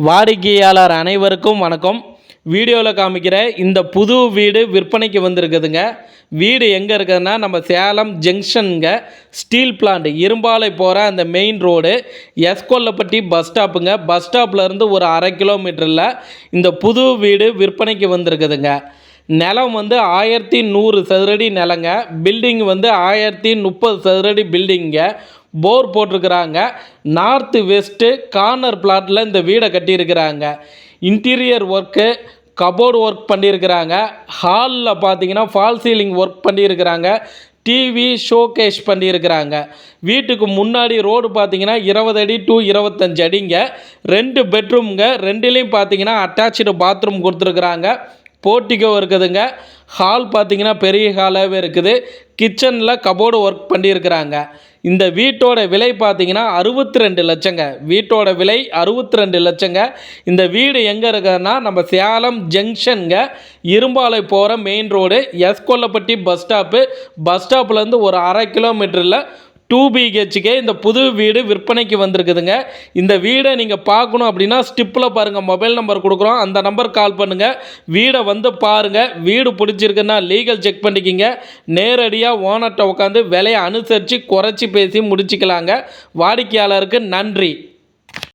வாடிக்கையாளர் அனைவருக்கும் வணக்கம். வீடியோவில் காமிக்கிற இந்த புது வீடு விற்பனைக்கு வந்திருக்குதுங்க. வீடு எங்கே இருக்குதுன்னா நம்ம சேலம் ஜங்ஷனுங்க. ஸ்டீல் பிளான்ட் இரும்பாலை போகிற அந்த மெயின் ரோடு எஸ்கொல்லப்பட்டி பஸ் ஸ்டாப்புங்க பஸ் ஸ்டாப்லேருந்து ஒரு அரை கிலோமீட்டரில் இந்த புது வீடு விற்பனைக்கு வந்திருக்குதுங்க. நிலம் வந்து ஆயிரத்தி நூறு சதுரடி நிலங்க பில்டிங் வந்து ஆயிரத்தி முப்பது சதுரடி பில்டிங்க போர் போட்டிருக்கிறாங்க. நார்த்து வெஸ்ட்டு கார்னர் பிளாட்டில் இந்த வீடை கட்டியிருக்கிறாங்க. இன்டீரியர் ஒர்க்கு கபோர்டு ஒர்க் பண்ணியிருக்கிறாங்க. ஹாலில் பார்த்தீங்கன்னா ஃபால் சீலிங் ஒர்க் பண்ணியிருக்கிறாங்க. டிவி ஷோகேஷ் பண்ணியிருக்கிறாங்க. வீட்டுக்கு முன்னாடி ரோடு பார்த்தீங்கன்னா இருபது அடி டு இருபத்தஞ்சு அடிங்க. ரெண்டு பெட்ரூம்ங்க ரெண்டுலேயும் பார்த்தீங்கன்னா அட்டாச்சு பாத்ரூம் கொடுத்துருக்குறாங்க. போர்ட்டிகோ இருக்குதுங்க. ஹால் பார்த்தீங்கன்னா பெரிய ஹாலாகவே இருக்குது. கிச்சனில் கபோர்டு ஒர்க் பண்ணியிருக்கிறாங்க. இந்த வீட்டோட விலை பார்த்தீங்கன்னா அறுபத்தி ரெண்டு லட்சங்க. வீட்டோட விலை அறுபத்தி ரெண்டு லட்சங்க. இந்த வீடு எங்கே இருக்குதுன்னா நம்ம சேலம் ஜங்ஷனுங்க. இரும்பாலை போகிற main road Eskollapatti bus stop bus ஸ்டாப்லேருந்து ஒரு அரை கிலோமீட்டரில் டூ பிஹெச்கே இந்த புது வீடு விற்பனைக்கு வந்திருக்குதுங்க. இந்த வீடை நீங்கள் பார்க்கணும் அப்படின்னா ஸ்டிப்பில் பாருங்கள் மொபைல் நம்பர் கொடுக்குறோம். அந்த நம்பர் கால் பண்ணுங்கள் வீடை வந்து பாருங்கள் வீடு பிடிச்சிருக்குன்னா லீகல் செக் பண்ணிக்கிங்க. நேரடியாக ஓனர்கிட்ட உட்காந்து விலையை அனுசரித்து குறைச்சி பேசி முடிச்சுக்கலாங்க. வாடிக்கையாளருக்கு நன்றி.